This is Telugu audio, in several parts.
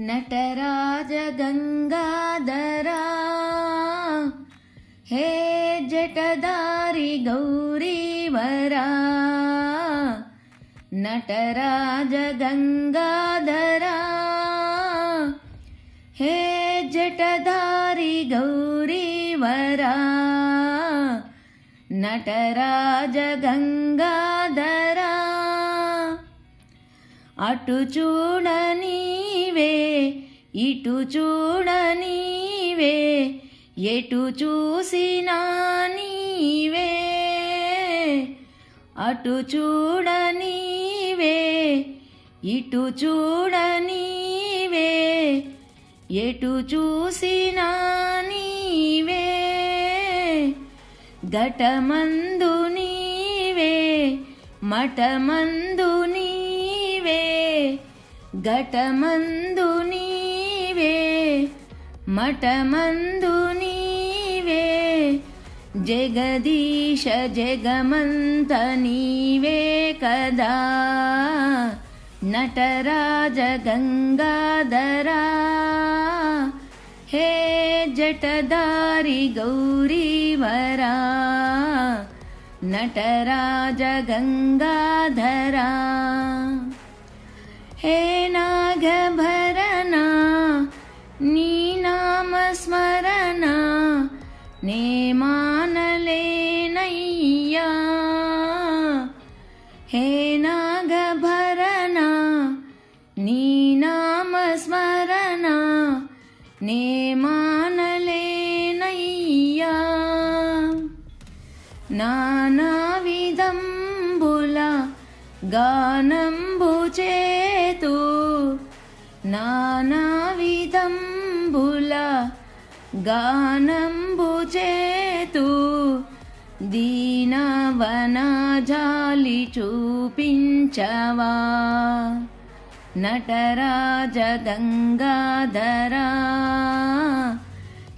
నటరాజ గంగాధరా హే జటదారి గౌరీవరా. నటరాజ గంగాధరా హే జటధారి గౌరీవరా. నీవే ఇటు అటు చూడనీవే ఇటు చూడనీవే ఎటు చూసినా నీవే. అటు చూడనీవే ఇటు చూడనీవే ఎటు చూసినా నీవే. ఘటమందు నీవే మఠమందు నీవే. ఘటమందు నీవే మఠమందు నీవే జగదీశ జగమంత నీవే కదా. నటరాజ గంగాధరా హే జటదారి గౌరీవరా. నటరాజ గంగాధరా. హే నాగభరణ నీ నామస్మరణ నే మానలేనయ్యా. హే నాగభరణ నీ నామస్మరణ నే మానలేనయ్యా. నానా విధంబుల గానంబు చే నానావిధంబుల గానంబు చేతు దీనవన జాలి చూపించవా. నటరాజ గంగాధరా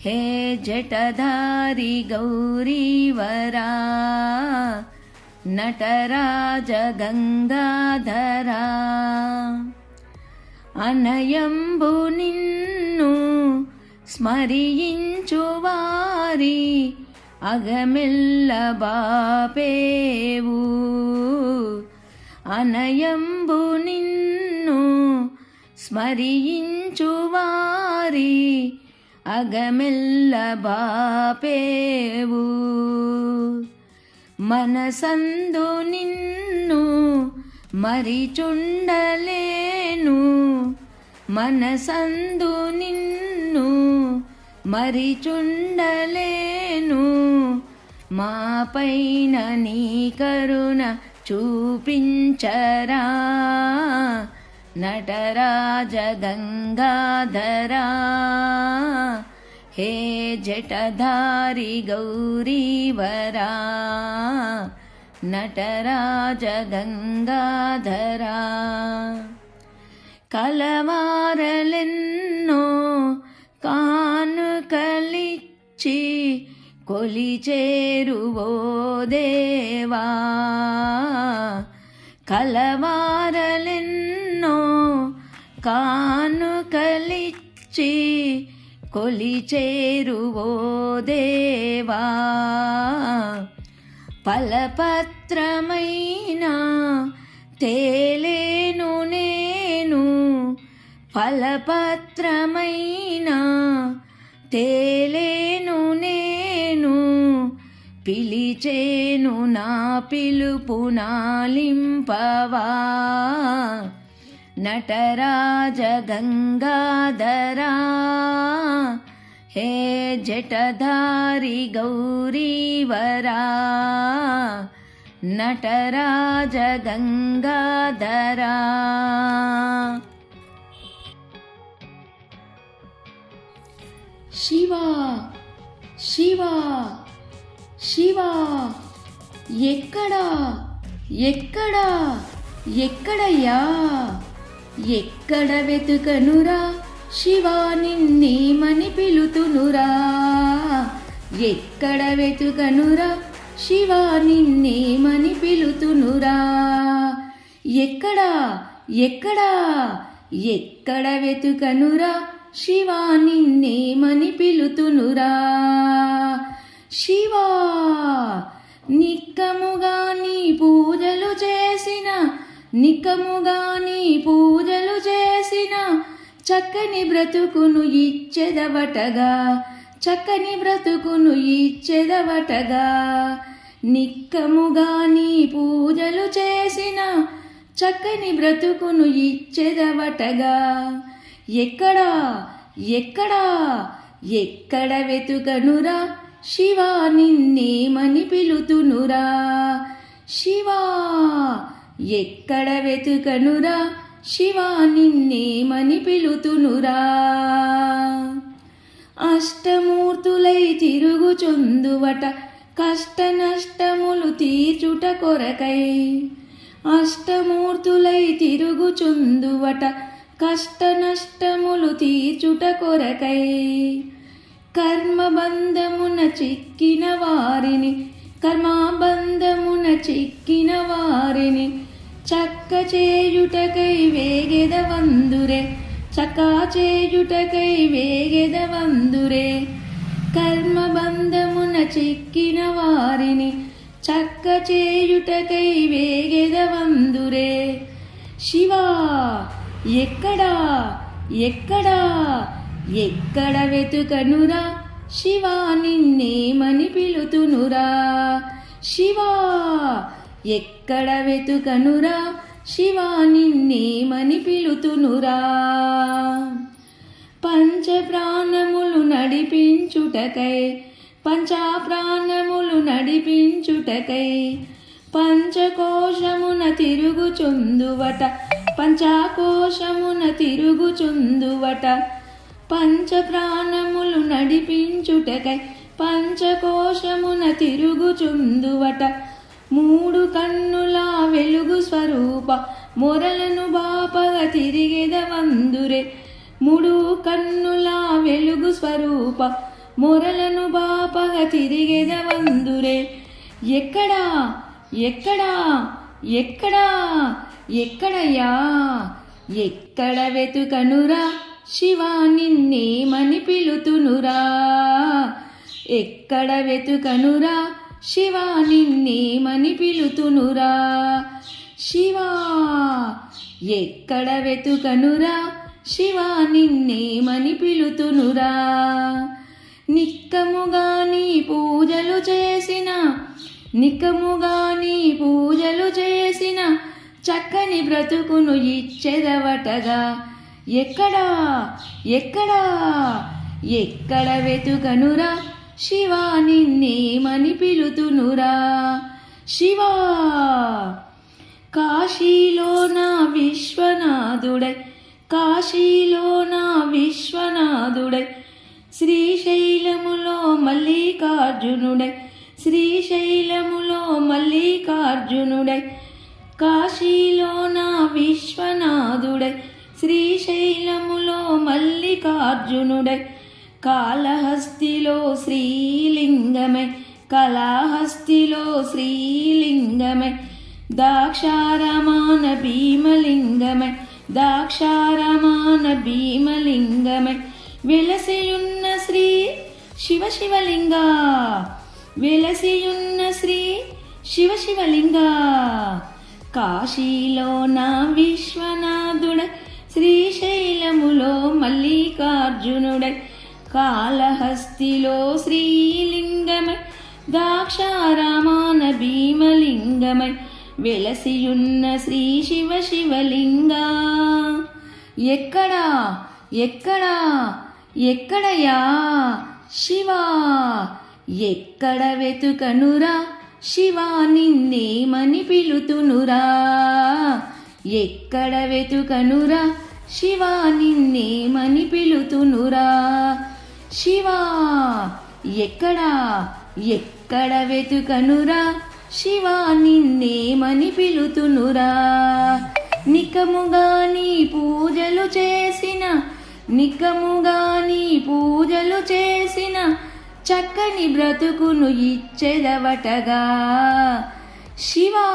హే జటధారి గౌరీవరా. నటరాజ గంగాధరా అనయంబు నిన్ను స్మరించు వారి అగమెల్ల బాపేవు అనయంబు నిన్ను స్మరించు వారి అగమెల్ల బాపేవు మనసందు నిన్ను మరిచుండలేను. మనసందు నిన్ను మరిచుండలేను. మా పైన నీ కరుణ చూపించరా. నటరాజ గంగాధరా హే జటధారి గౌరీవరా. నటరాజ గంగాధరా కలవారలెన్నో కానుకలిచ్చి కొలిచేరువో దేవా. కలవారలెన్నో కానుకలిచ్చి కొలిచేరువో దేవా. ఫలపత్రమైన తేలేను నేను. ఫలపత్రమైన తేలేను నేను. పిలిచేను నా పిలుపు నాలింపవా. నటరాజ గంగాధరా హే జటధారి గౌరీవరా నటరాజ గంగాధరా శివా శివా శివా ఎక్కడా ఎక్కడా ఎక్కడయ్యా ఎక్కడ వెతుకనురా శివా నిన్నేమని పిలుతునురా. ఎక్కడ వెతుకనురా? శివా నిన్నేమని పిలుతునురా. ఎక్కడా? ఎక్కడా? ఎక్కడ వెతుకనురా? శివా నిన్నేమని పిలుతునురా. శివా నిక్కముగా నీ పూజలు చేసిన నిక్కముగా నీ పూజలు చేసిన చక్కని బ్రతుకును ఇచ్చెదవటగా చక్కని బ్రతుకును ఇచ్చెదవటగా. నిక్కముగా నీ పూజలు చేసిన చక్కని బ్రతుకును ఇచ్చెదవటగా. ఎక్కడా ఎక్కడా ఎక్కడ వెతుకనురా? శివా నిన్నేమని పిలుతునురా. శివా ఎక్కడ వెతుకనురా? శివా నిన్నేమని పిలుతునురా. అష్టమూర్తులై తిరుగుచొందువట కష్ట నష్టములు తీర్చుట కొరకై. అష్టమూర్తులై తిరుగుచుందువట కష్ట నష్టములు తీర్చుట కొరకై. కర్మబంధమున చిక్కిన వారిని కర్మాబంధమున చిక్కిన వారిని చక్క చేయుటకై వేగెదవందురే చక్క చేయుటకై వేగెదవందురే కర్మబంధమున చిక్కిన వారిని చక్క చేయుటకై వేగెదవందురే శివా ఎక్కడా ఎక్కడా ఎక్కడ వెతుకనురా? శివా నిన్నేమని పిలుతునురా? శివా ఎక్కడ వెతుకనురా? శివా నిన్నేమని పిలుతునురా. పంచ ప్రాణములు నడిపించుటకై పంచాప్రాణములు నడిపించుటకై పంచకోశమున తిరుగుచుందువట పంచాకోశమున తిరుగుచుందువట. పంచ ప్రాణములు నడిపించుటకై పంచకోశమున తిరుగుచుందువట. మూడు కన్నుల వెలుగు స్వరూప మొరలను బాపగ తిరిగెదవందురే. మూడు కన్నుల వెలుగు స్వరూప మొరలను బాపగ తిరిగెదవందురే. ఎక్కడా ఎక్కడా ఎక్కడా ఎక్కడయ్యా? ఎక్కడ వెతుకనురా? శివా నిన్నేమని పిలుతునురా. ఎక్కడ వెతుకనురా? శివా నిన్నేమని పిలుతునురా. శివా ఎక్కడ వెతుకనురా? శివా నిన్నేమని పిలుతునురా. నిక్కముగా నీ పూజలు చేసిన నిక్కముగా నీ పూజలు చేసిన చక్కని బ్రతుకును ఇచ్చెదవటగా. ఎక్కడా ఎక్కడా ఎక్కడ వెతుకనురా? శివా నిన్నేమని పిలుతునురా. శివా కాశీలో నా విశ్వనాథుడై కాశీలో నా విశ్వనాథుడై శ్రీశైలములో మల్లికార్జునుడై శ్రీశైలములో మల్లికార్జునుడై కాశీలో నా విశ్వనాథుడై శ్రీశైలములో మల్లికార్జునుడై కాళహస్తిలో శ్రీలింగమే కళాహస్తిలో శ్రీలింగమే దాక్షారమాన భీమలింగమే దాక్షారమాన భీమలింగమే. వెలసియున్న శ్రీ శివ శివలింగ వెలసియున్న శ్రీ శివ శివలింగ కాశీలో నా విశ్వనాథుడ శ్రీశైలములో మల్లికార్జునుడై కాళహస్తిలో శ్రీలింగమై దాక్షారామాన భీమలింగమై వెలసియున్న శ్రీ శివ శివలింగా. ఎక్కడా ఎక్కడా ఎక్కడయా? శివా ఎక్కడ వెతుకనురా? శివా నిన్నేమని పిలుతునురా. ఎక్కడ వెతుకనురా? శివా నిన్నేమని పిలుతునురా. శివా ఎక్కడా? ఎక్కడ వెతుకనురా? శివా నిన్నేమని పిలుతునురా. నికముగా నీ పూజలు చేసిన నికముగా నీ పూజలు చేసిన చక్కని బ్రతుకును ఇచ్చెదవటగా. శివా